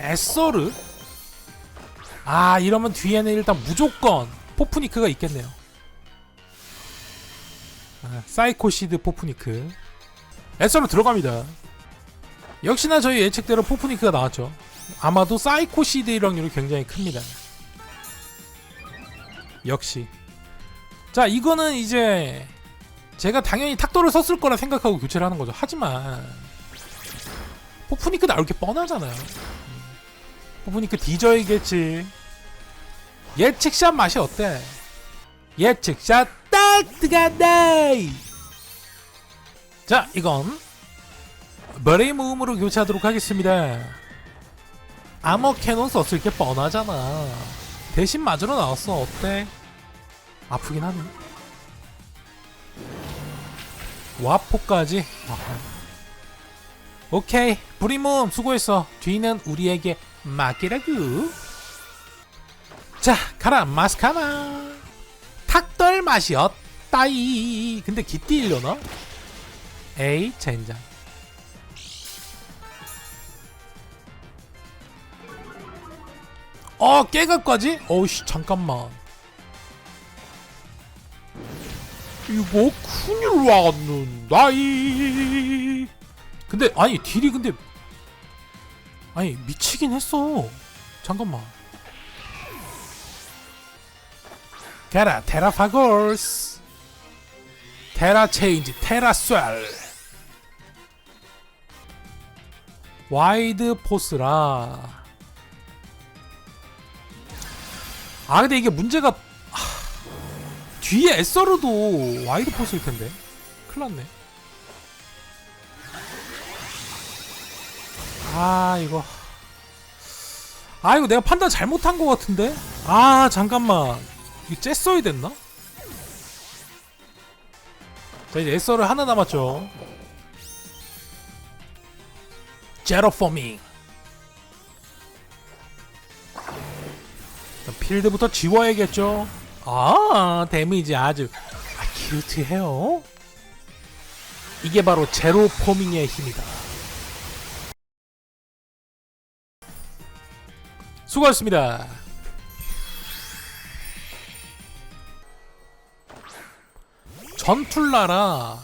에서르? 아 이러면 뒤에는 일단 무조건 포프니크가 있겠네요. 아, 사이코시드 포프니크. 에서르 들어갑니다. 역시나 저희 예측대로 포프니크가 나왔죠. 아마도 사이코시드의 확률이 굉장히 큽니다. 역시. 자 이거는 이제 제가 당연히 탁도를 썼을 거라 생각하고 교체를 하는 거죠. 하지만 포프니크 나올 게 뻔하잖아요 포프니크 뒤져야겠지. 예측샷 맛이 어때? 예측샷 딱 들어간다 자 이건 머리 모음으로 교체하도록 하겠습니다. 아머 캐논 썼을 게 뻔하잖아. 대신 맞으러 나왔어. 어때? 아프긴 하네. 와포까지. 오케이. 브리몸 수고했어. 뒤는 우리에게 맡기라구. 자 가라 마스카나 탁덜 맛이었다이. 근데 기띠 일려나? 에이 젠장. 어 깨각까지? 어우씨 잠깐만. 이거 큰일 왔는다이. 근데 아니 딜이 근데 아니 미치긴 했어. 잠깐만. 가라 테라파골스. 테라 체인지 테라 sw셀 와이드 포스라. 아 근데 이게 문제가 하, 뒤에 에서르도 와이드 포스일 텐데. 큰일 났네 아 이거. 아 이거 내가 판단 잘못한 것 같은데? 아 잠깐만. 이거 째 써야 됐나? 자 이제 에서를 하나 남았죠. 제로 포밍 일단 필드부터 지워야겠죠? 아 데미지 아주 아, 큐트해요. 이게 바로 제로 포밍의 힘이다 수고하셨습니다. 전툴라라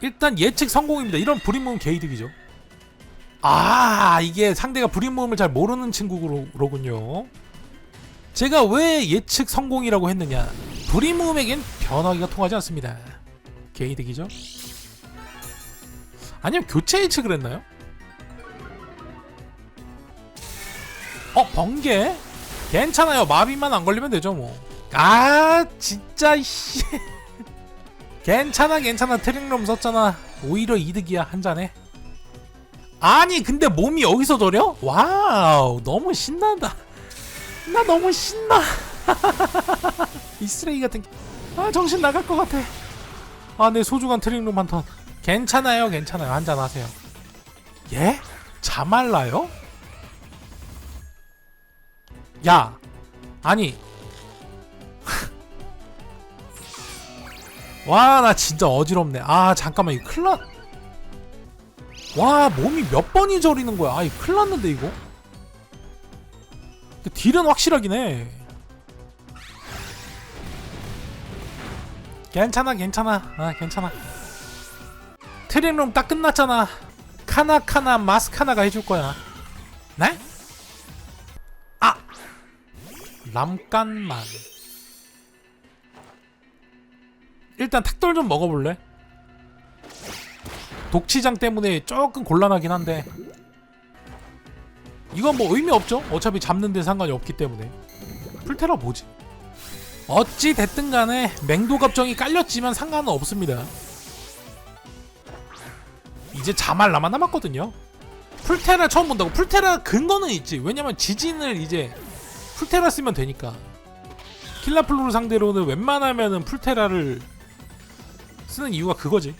일단 예측 성공입니다. 이런 불임모음 개이득이죠. 아 이게 상대가 불임모음을 잘 모르는 친구로군요. 제가 왜 예측 성공이라고 했느냐? 불임모음에겐 변화기가 통하지 않습니다. 개이득이죠. 아니면 교체 예측을 했나요? 어 번개? 괜찮아요. 마비만 안 걸리면 되죠 뭐아 진짜 씨. 괜찮아 괜찮아. 트릭룸 썼잖아. 오히려 이득이야 한 잔에. 아니 근데 몸이 여기서 저려? 와우 너무 신난다. 나 너무 신나. 이 쓰레기 같은 아 정신 나갈 것 같아. 아내 소중한 트릭룸 한턴. 괜찮아요 괜찮아요. 한 잔 하세요. 예? 자말라요? 야 아니. 와 나 진짜 어지럽네. 아 잠깐만 이거 큰일 났와 몸이 몇 번이 저리는 거야? 아이 큰일 났는데 이거? 근데 딜은 확실하긴 해. 괜찮아 괜찮아. 아 괜찮아. 트릭룸 딱 끝났잖아. 카나카나 마스카나가 해줄 거야. 네? 람깐만. 일단 탁돌 좀 먹어볼래? 독치장 때문에 조금 곤란하긴 한데. 이건 뭐 의미 없죠? 어차피 잡는 데 상관이 없기 때문에. 풀테라 뭐지? 어찌 됐든 간에 맹도 갑정이 깔렸지만 상관은 없습니다. 이제 자말라만 남았거든요. 풀테라 처음 본다고. 풀테라 근거는 있지. 왜냐면 지진을 이제 풀테라 쓰면 되니까. 킬라플로를 상대로는 웬만하면은 풀테라를 쓰는 이유가 그거지